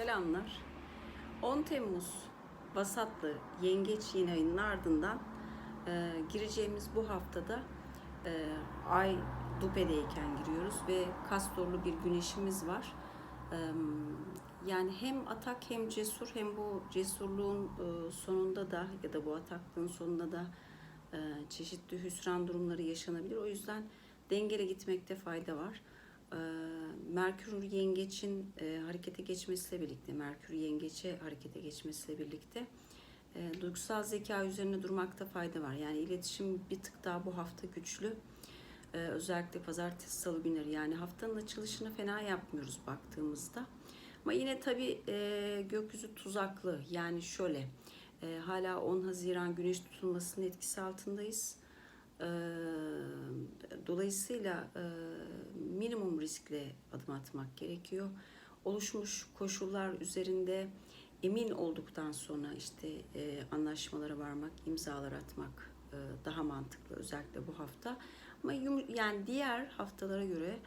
Selamlar. 10 Temmuz Vasatlı Yengeç yeni ayının ardından e, gireceğimiz bu haftada e, Ay Dupe'deyken giriyoruz ve kastorlu bir güneşimiz var. E, yani hem atak hem cesur hem bu cesurluğun e, sonunda da ya da bu ataklığın sonunda da e, çeşitli hüsran durumları yaşanabilir. O yüzden dengeli gitmekte fayda var. Ee, Merkür yengeçin e, harekete geçmesiyle birlikte, Merkür yengeçe harekete geçmesiyle birlikte e, duygusal zeka üzerine durmakta fayda var. Yani iletişim bir tık daha bu hafta güçlü. Ee, özellikle pazartesi, salı günleri yani haftanın açılışını fena yapmıyoruz baktığımızda. Ama yine tabii e, gökyüzü tuzaklı. Yani şöyle, hala 10 Haziran güneş tutulmasının etkisi altındayız. Dolayısıyla minimum riskle adım atmak gerekiyor. Oluşmuş koşullar üzerinde emin olduktan sonra işte anlaşmalara varmak, imzalar atmak daha mantıklı özellikle bu hafta. Ama yani diğer haftalara göre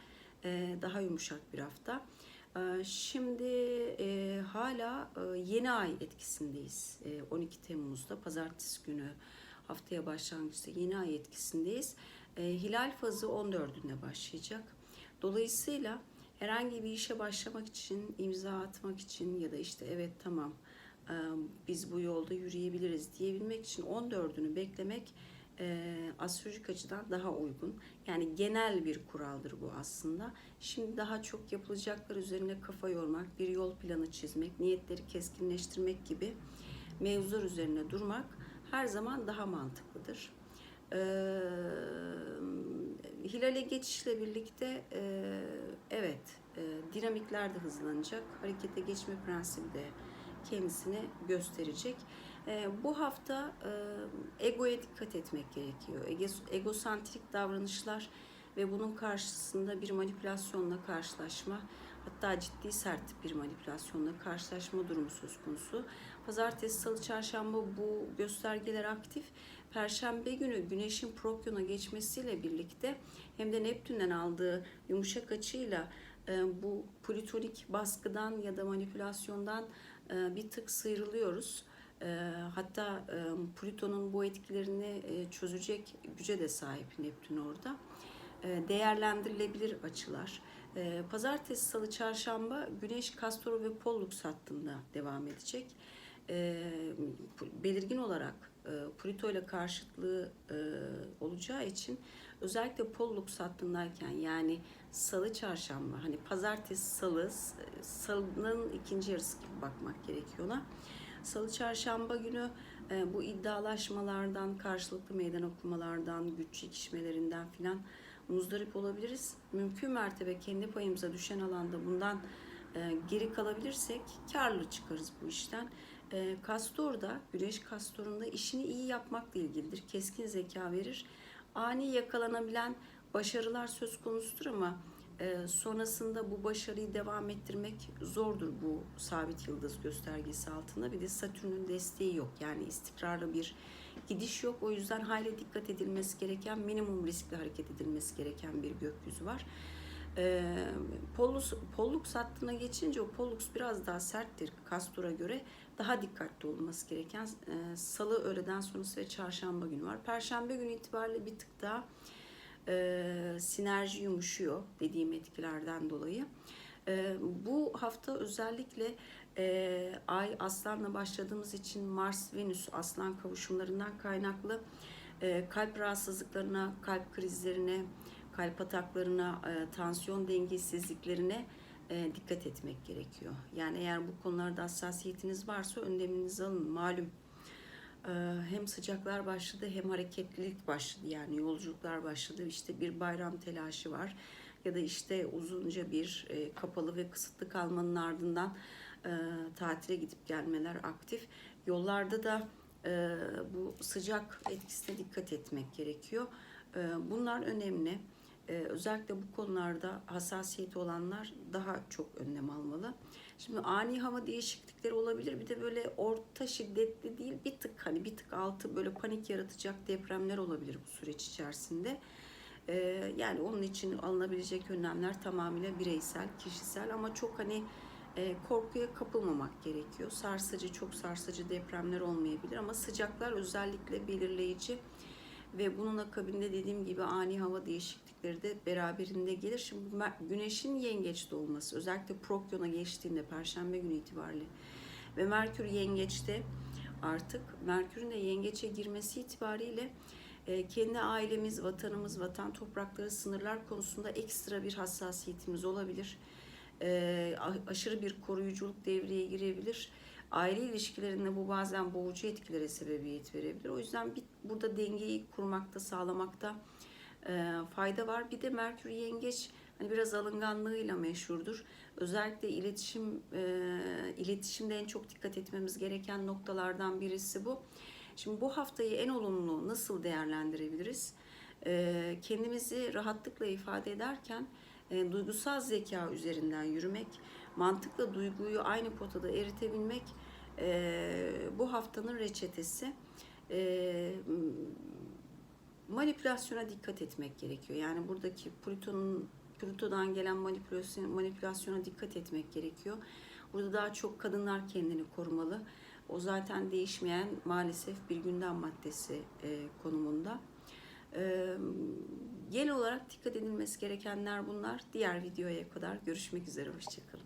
daha yumuşak bir hafta. Şimdi e, hala e, yeni ay etkisindeyiz. E, 12 Temmuz'da pazartesi günü haftaya başlangıçta yeni ay etkisindeyiz. E, hilal fazı 14'ünde başlayacak. Dolayısıyla herhangi bir işe başlamak için, imza atmak için ya da işte evet tamam e, biz bu yolda yürüyebiliriz diyebilmek için 14'ünü beklemek e, astrolojik açıdan daha uygun. Yani genel bir kuraldır bu aslında. Şimdi daha çok yapılacaklar üzerine kafa yormak, bir yol planı çizmek, niyetleri keskinleştirmek gibi mevzular üzerine durmak her zaman daha mantıklıdır. Ee, hilale geçişle birlikte e, evet e, dinamikler de hızlanacak. Harekete geçme prensibi de kendisini gösterecek. E, bu hafta e, egoya dikkat etmek gerekiyor. Ege, egosantrik davranışlar ve bunun karşısında bir manipülasyonla karşılaşma hatta ciddi sert bir manipülasyonla karşılaşma durumu söz konusu. Pazartesi, salı, çarşamba bu göstergeler aktif. Perşembe günü Güneş'in Prokyon'a geçmesiyle birlikte hem de Neptün'den aldığı yumuşak açıyla e, bu plütonik baskıdan ya da manipülasyondan e, bir tık sıyrılıyoruz. E, hatta Plüton'un bu etkilerini çözecek güce de sahip Neptün orada. E, değerlendirilebilir açılar. E, Pazartesi, Salı, Çarşamba Güneş, Kastoro ve Pollux hattında devam edecek. E, belirgin olarak Plüto ile karşıtlığı olacağı için özellikle Pollux hattındayken yani Salı, Çarşamba hani Pazartesi, Salı, Salı'nın ikinci yarısı gibi bakmak gerekiyor ona. Salı, Çarşamba günü bu iddialaşmalardan, karşılıklı meydan okumalardan, güç çekişmelerinden filan muzdarip olabiliriz. Mümkün mertebe kendi payımıza düşen alanda bundan e, geri kalabilirsek karlı çıkarız bu işten. E, Kastor da, güneş kastorunda işini iyi yapmakla ilgilidir. Keskin zeka verir. Ani yakalanabilen başarılar söz konusudur ama e, sonrasında bu başarıyı devam ettirmek zordur bu sabit yıldız göstergesi altında. Bir de Satürn'ün desteği yok. Yani istikrarlı bir gidiş yok. O yüzden hayli dikkat edilmesi gereken, minimum riskli hareket edilmesi gereken bir gökyüzü var. E, Pollux, Pollux hattına geçince o Pollux biraz daha serttir Castor'a göre. Daha dikkatli olması gereken e, salı öğleden sonrası ve çarşamba günü var. Perşembe günü itibariyle bir tık daha e, sinerji yumuşuyor dediğim etkilerden dolayı. E, bu hafta özellikle e, Ay Aslan'la başladığımız için Mars-Venüs Aslan kavuşumlarından kaynaklı e, kalp rahatsızlıklarına, kalp krizlerine, kalp ataklarına, e, tansiyon dengesizliklerine e, dikkat etmek gerekiyor. Yani eğer bu konularda hassasiyetiniz varsa önleminizi alın. Malum e, hem sıcaklar başladı hem hareketlilik başladı. Yani yolculuklar başladı. İşte bir bayram telaşı var ya da işte uzunca bir e, kapalı ve kısıtlı kalmanın ardından e, tatile gidip gelmeler aktif. Yollarda da e, bu sıcak etkisine dikkat etmek gerekiyor. E, bunlar önemli. Ee, özellikle bu konularda hassasiyeti olanlar daha çok önlem almalı. Şimdi ani hava değişiklikleri olabilir. Bir de böyle orta şiddetli değil bir tık hani bir tık altı böyle panik yaratacak depremler olabilir bu süreç içerisinde. Ee, yani onun için alınabilecek önlemler tamamıyla bireysel, kişisel ama çok hani e, korkuya kapılmamak gerekiyor. Sarsıcı, çok sarsıcı depremler olmayabilir ama sıcaklar özellikle belirleyici ve bunun akabinde dediğim gibi ani hava değişiklikleri de beraberinde gelir. Şimdi güneşin yengeçte olması özellikle Prokyon'a geçtiğinde perşembe günü itibariyle ve Merkür yengeçte artık Merkür'ün de yengeçe girmesi itibariyle e, kendi ailemiz, vatanımız, vatan toprakları, sınırlar konusunda ekstra bir hassasiyetimiz olabilir. E, aşırı bir koruyuculuk devreye girebilir. Aile ilişkilerinde bu bazen boğucu etkilere sebebiyet verebilir. O yüzden bir, burada dengeyi kurmakta, sağlamakta e, fayda var. Bir de Merkür Yengeç hani biraz alınganlığıyla meşhurdur. Özellikle iletişim e, iletişimde en çok dikkat etmemiz gereken noktalardan birisi bu. Şimdi bu haftayı en olumlu nasıl değerlendirebiliriz? E, kendimizi rahatlıkla ifade ederken e, duygusal zeka üzerinden yürümek, mantıkla duyguyu aynı potada eritebilmek e, bu haftanın reçetesi. E, manipülasyona dikkat etmek gerekiyor. Yani buradaki Plüton'un Plüto'dan gelen manipülasyon, manipülasyona dikkat etmek gerekiyor. Burada daha çok kadınlar kendini korumalı. O zaten değişmeyen maalesef bir gündem maddesi e, konumunda. Genel olarak dikkat edilmesi gerekenler bunlar. Diğer videoya kadar görüşmek üzere. Hoşçakalın.